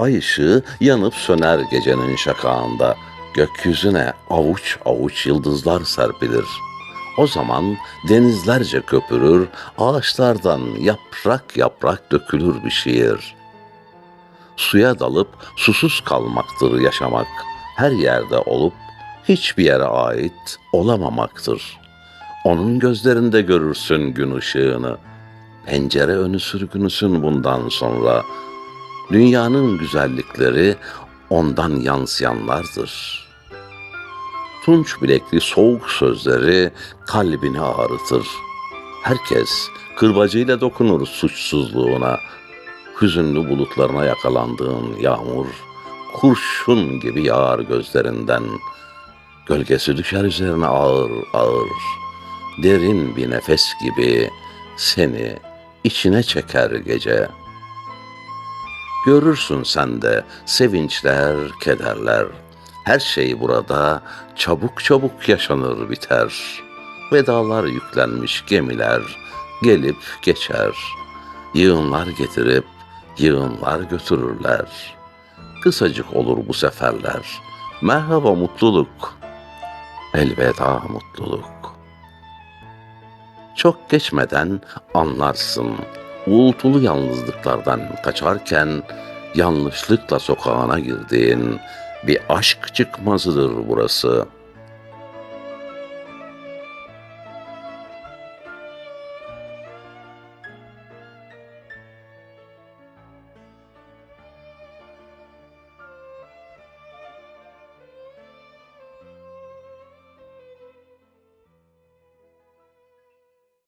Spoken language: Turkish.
ay ışığı yanıp söner gecenin şakağında. Gökyüzüne avuç avuç yıldızlar serpilir. O zaman denizlerce köpürür, ağaçlardan yaprak yaprak dökülür bir şiir. Suya dalıp susuz kalmaktır yaşamak. Her yerde olup hiçbir yere ait olamamaktır. Onun gözlerinde görürsün gün ışığını. Pencere önü sürgünüsün bundan sonra. Dünyanın güzellikleri ondan yansıyanlardır. Tunç bilekli soğuk sözleri kalbini ağrıtır. Herkes kırbacıyla dokunur suçsuzluğuna. Hüzünlü bulutlarına yakalandığın yağmur, kurşun gibi yağar gözlerinden. Gölgesi düşer üzerine ağır ağır. Derin bir nefes gibi seni içine çeker gece. Görürsün sen de sevinçler, kederler. Her şey burada çabuk çabuk yaşanır biter. Vedalar yüklenmiş gemiler gelip geçer. Yığınlar getirip yığınlar götürürler. Kısacık olur bu seferler. Merhaba mutluluk. Elveda mutluluk. Çok geçmeden anlarsın. Uğultulu yalnızlıklardan kaçarken yanlışlıkla sokağına girdiğin bir aşk çıkmazıdır burası.